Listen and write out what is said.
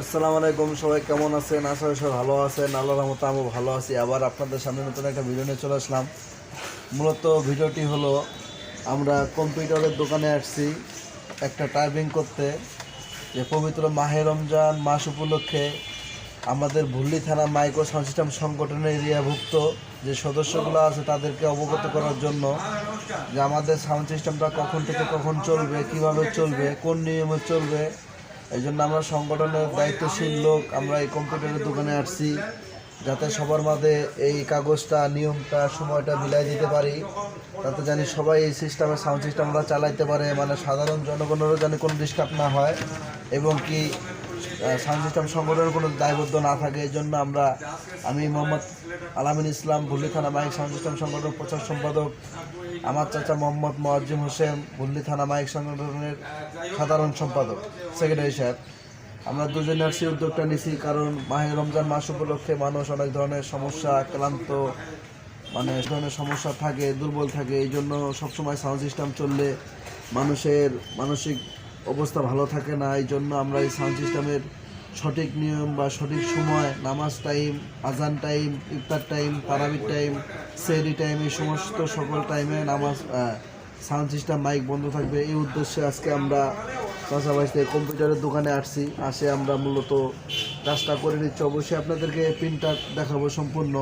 আসসালামু আলাইকুম, সবাই কেমন আছেন? আশা করি ভালো আছেন। আল্লাহর রহমতে আমিও ভালো আছি। আবার আপনাদের সামনে নতুন একটা ভিডিও নিয়ে চলে আসলাম। মূলত ভিডিওটি হলো, আমরা কম্পিউটারের দোকানে আসছি একটা টাইপিং করতে যে পবিত্র মাহে রমজান মাস উপলক্ষে আমাদের ভুল্লি থানা মাইক্রো সাউন্ড সিস্টেম সংগঠনের এরিয়াভুক্ত যে সদস্যগুলো আছে, তাদেরকে অবগত করার জন্য যে আমাদের সাউন্ড সিস্টেমটা কখন থেকে কখন চলবে, কীভাবে চলবে, কোন নিয়মে চলবে এই জন্য আমরা সংগঠনের দায়িত্বশীল লোক, আমরা এই কম্পিউটারের দোকানে আসছি, যাতে সবার মাঝে এই কাগজটা, নিয়মটা, সময়টা মিলাই দিতে পারি। তাতে জানি সবাই এই সিস্টেমে সাউন্ড সিস্টেমটা চালাইতে পারে মানে সাধারণ জনগণেরও যেন কোনো ডিস্টার্ব না হয়, এবং কি সাউন্ড সিস্টেম সংগঠনের কোনো দায়বদ্ধ না থাকে, এই জন্য আমরা, আমি মোহাম্মদ আলামিন ইসলাম ভুল্লি থানা মাইক সাউন্ড সিস্টেম সংগঠন প্রচার সম্পাদক, আমার চাচা মোহাম্মদ মোয়াজ্জিম হোসেন ভুল্লি থানা মাইক সংগঠনের সাধারণ সম্পাদক, সেক্রেটারি সাহেব। আমরা দুজনে আসছি উদ্যোগটা নিছি, কারণ মাহে রমজান মাস উপলক্ষে মানুষ অনেক ধরনের সমস্যা, ক্লান্ত মানে ধরনের সমস্যা থাকে, দুর্বল থাকে, এই জন্য সবসময় সাউন্ড সিস্টেম চললে মানুষের মানসিক অবস্থা ভালো থাকে না, এই জন্য আমরা এই সাউন্ড সিস্টেমের সঠিক নিয়ম বা সঠিক সময়, নামাজ টাইম আজান টাইম ইফতার টাইম তারাবির টাইম সেরি টাইম এই সমস্ত সকল টাইমে নামাজ সাউন্ড সিস্টেম মাইক বন্ধ থাকবে। এই উদ্দেশ্যে আজকে আমরা চাষাবাসতে কম্পিউটারের দোকানে আসছি। আসে আমরা মূলত কাজটা করে নিচ্ছি। অবশ্যই আপনাদেরকে প্রিন্টার দেখাবো সম্পূর্ণ।